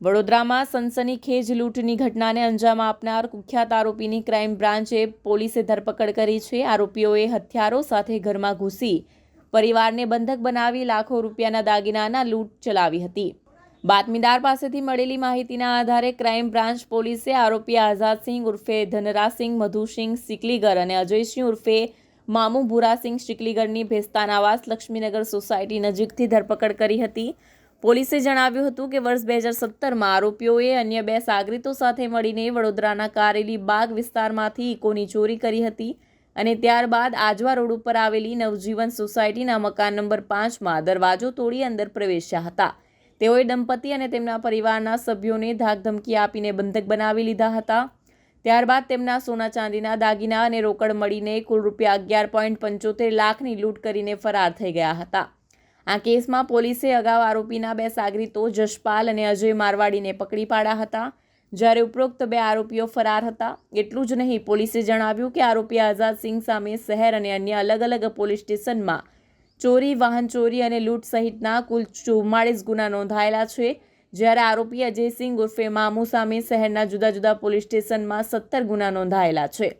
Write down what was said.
વડોદરામાં સનસનીખેજ લૂંટની ઘટનાને અંજામ આપનાર કુખ્યાત આરોપીની ક્રાઇમ બ્રાન્ચે પોલીસે ધરપકડ કરી છે. આરોપીઓએ હથિયારો સાથે ઘરમાં ઘૂસી પરિવારને બંધક બનાવી લાખો રૂપિયાના દાગીનાના લૂંટ ચલાવી હતી. બાતમીદાર પાસેથી મળેલી માહિતીના આધારે ક્રાઇમ બ્રાન્ચ પોલીસે આરોપી આઝાદસિંહ ઉર્ફે ધનરાજસિંહ, મધુસિંહ સિકલીગર અને અજયસિંહ ઉર્ફે મામુ ભૂરાસિંહ સિકલીગરની ભેસ્તાન આવાસ લક્ષ્મીનગર સોસાયટી નજીકથી ધરપકડ કરી હતી. પોલીસે જણાવ્યું હતું કે વર્ષ બે હજાર સત્તરમાં આરોપીઓએ અન્ય બે સાગરીતો સાથે મળીને વડોદરાના કારેલી બાગ વિસ્તારમાંથી ઇકોની ચોરી કરી હતી અને ત્યારબાદ આજવા રોડ ઉપર આવેલી નવજીવન સોસાયટીના મકાન નંબર પાંચમાં દરવાજો તોડી અંદર પ્રવેશ્યા હતા. તેઓએ દંપતી અને તેમના પરિવારના સભ્યોને ધાકધમકી આપીને બંધક બનાવી લીધા હતા. ત્યારબાદ તેમના સોના ચાંદીના દાગીના અને રોકડ મળીને કુલ રૂપિયા અગિયાર પોઈન્ટ પંચોતેર લાખની લૂંટ કરીને ફરાર થઈ ગયા હતા. આ કેસમાં પોલીસે અગાઉ આરોપીના બે સાગરીતો જશપાલ અને અજય મારવાડીને પકડી પાડ્યા હતા. જ્યારે ઉપરોક્ત બે આરોપીઓ ફરાર હતા. એટલું જ નહીં, પોલીસે જણાવ્યું કે આરોપી આઝાદસિંહ સામે શહેર અને અન્ય અલગ અલગ પોલીસ સ્ટેશનમાં ચોરી, વાહન ચોરી અને લૂંટ સહિતના કુલ ચુમ્માળીસ ગુના નોંધાયેલા છે. જ્યારે આરોપી અજયસિંહ ઉર્ફે મામુ સામે શહેરના જુદા જુદા પોલીસ સ્ટેશનમાં સત્તર ગુના નોંધાયેલા છે.